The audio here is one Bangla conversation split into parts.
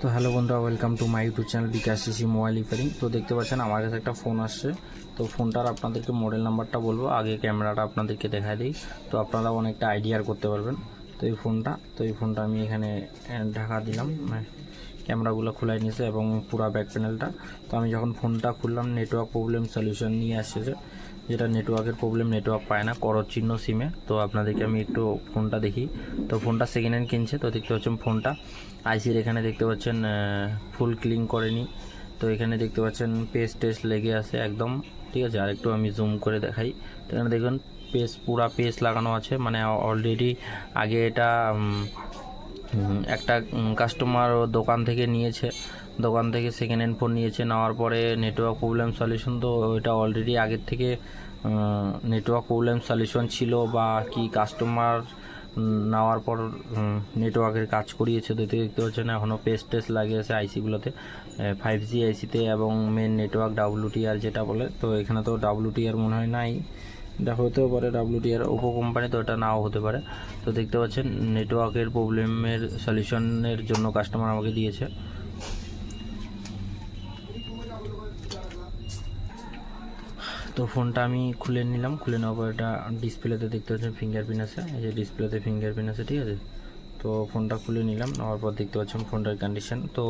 তো হ্যালো বন্ধুরা welcome to my YouTube channel Bikash CC mobile repairing তো দেখতে পাচ্ছেন, আমার কাছে একটা ফোন আসছে। তো ফোনটার আপনাদেরকে মডেল নাম্বারটা বলব, আগে ক্যামেরাটা আপনাদেরকে দেখা দিই। তো আপনারা অনেকটা আইডিয়ার করতে পারবেন। তো এই ফোনটা তো এই ফোনটা আমি এখানে ঢাকা দিলাম। ক্যামেরাগুলো খোলাই নিয়েছে এবং পুরো ব্যাক প্যানেলটা তো আমি যখন ফোনটা খুললাম নেটওয়ার্ক প্রবলেম সলিউশন নিয়ে আসছে। যেটা নেটওয়ার্কের প্রবলেম নেটওয়ার্ক পায় না করর চিহ্ন সিমে তো আপনাদেরকে আমি একটু ফোনটা দেখি। তো ফোনটা সেকেন্ড হ্যান্ড কিনছে, তো দেখতে পাচ্ছেন ফোনটা আইসির এখানে দেখতে পাচ্ছেন ফুল ক্লিন করেনি। তো এখানে দেখতে পাচ্ছেন পেস্ট টেস্ট লেগে আছে একদম। ঠিক আছে আর একটু আমি জুম করে দেখাই। তো এখানে দেখবেন পেস্ট পুরা পেস্ট লাগানো আছে। মানে অলরেডি আগে এটা একটা কাস্টমার দোকান থেকে নিয়েছে। দোকান থেকে সেকেন্ড হ্যান্ড ফোন নিয়েছে। নেওয়ার পরে নেটওয়ার্ক প্রবলেম সলিউশন তো এটা অলরেডি আগের থেকে নেটওয়ার্ক প্রবলেম সলিউশন ছিল বা কি কাস্টমার নেওয়ার পর নেটওয়ার্কের কাজ করিয়েছে। তো এতে দেখতে পাচ্ছেন এখনও পেস্ট টেস্ট লাগিয়েছে আইসিগুলোতে ফাইভ জি আইসিতে এবং মেন নেটওয়ার্ক ডাব্লুটিআর যেটা বলে, তো এখানে তো ডাব্লুটিআর মনে হয় নাই। এটা হতেও পারে ডাব্লুটিআর ওপো কোম্পানি তো এটা নাও হতে পারে। তো দেখতে পাচ্ছেন নেটওয়ার্কের প্রবলেমের সলিউশনের জন্য কাস্টমার আমাকে দিয়েছে। তো ফোনটা আমি খুলে নিলাম, খুলে নেওয়ার পর এটা ডিসপ্লেতে দেখতে পাচ্ছেন ফিঙ্গারপ্রিন্ট আছে। এই যে ডিসপ্লেতে ফিঙ্গারপ্রিন্ট আছে, ঠিক আছে? তো ফোনটা খুলে নিলাম, নেওয়ার পর দেখতে পাচ্ছেন ফোনটার কন্ডিশন তো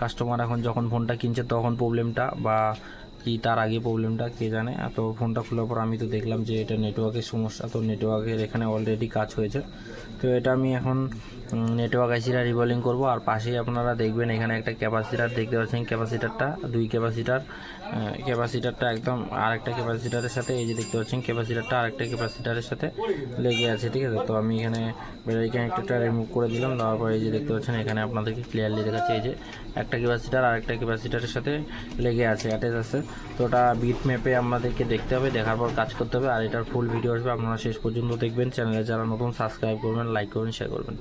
কাস্টমার এখন যখন ফোনটা কিনছে, তখন প্রবলেমটা বা কি তার আগে প্রবলেমটা কে জানে? তো ফোনটা খোলার পর আমি তো দেখলাম যে এটা নেটওয়ার্কের সমস্যা, তো নেটওয়ার্কের এখানে অলরেডি কাজ হয়েছে। তো এটা আমি এখন নেটওয়ার্ক আইসিটা রিভলিং করব। আর পাশেই আপনারা দেখবেন এখানে একটা ক্যাপাসিটার দেখতে পাচ্ছেন। ক্যাপাসিটারটা দুই ক্যাপাসিটার ক্যাপাসিটারটা একদম আরেকটা ক্যাপাসিটারের সাথে, এই যে দেখতে পাচ্ছেন ক্যাপাসিটারটা আরেকটা ক্যাপাসিটারের সাথে লেগে আছে, ঠিক আছে? তো আমি এখানে ব্যাটারি কানেক্টরটা রিমুভ করে দিলাম। দেওয়ার পরে এই যে দেখতে পাচ্ছেন, এখানে আপনাদেরকে ক্লিয়ারলি দেখাচ্ছে, এই যে একটা ক্যাপাসিটার আরেকটা ক্যাপাসিটারের সাথে লেগে আছে অ্যাটাচ আছে। তো ওটা বিট ম্যাপে আমাদেরকে দেখতে হবে, দেখার পর কাজ করতে হবে, আর এটার ফুল ভিডিও আসবে। আপনারা শেষ পর্যন্ত দেখবেন। চ্যানেলে যারা নতুন সাবস্ক্রাইব করবেন লাইক করবেন শেয়ার করবেন।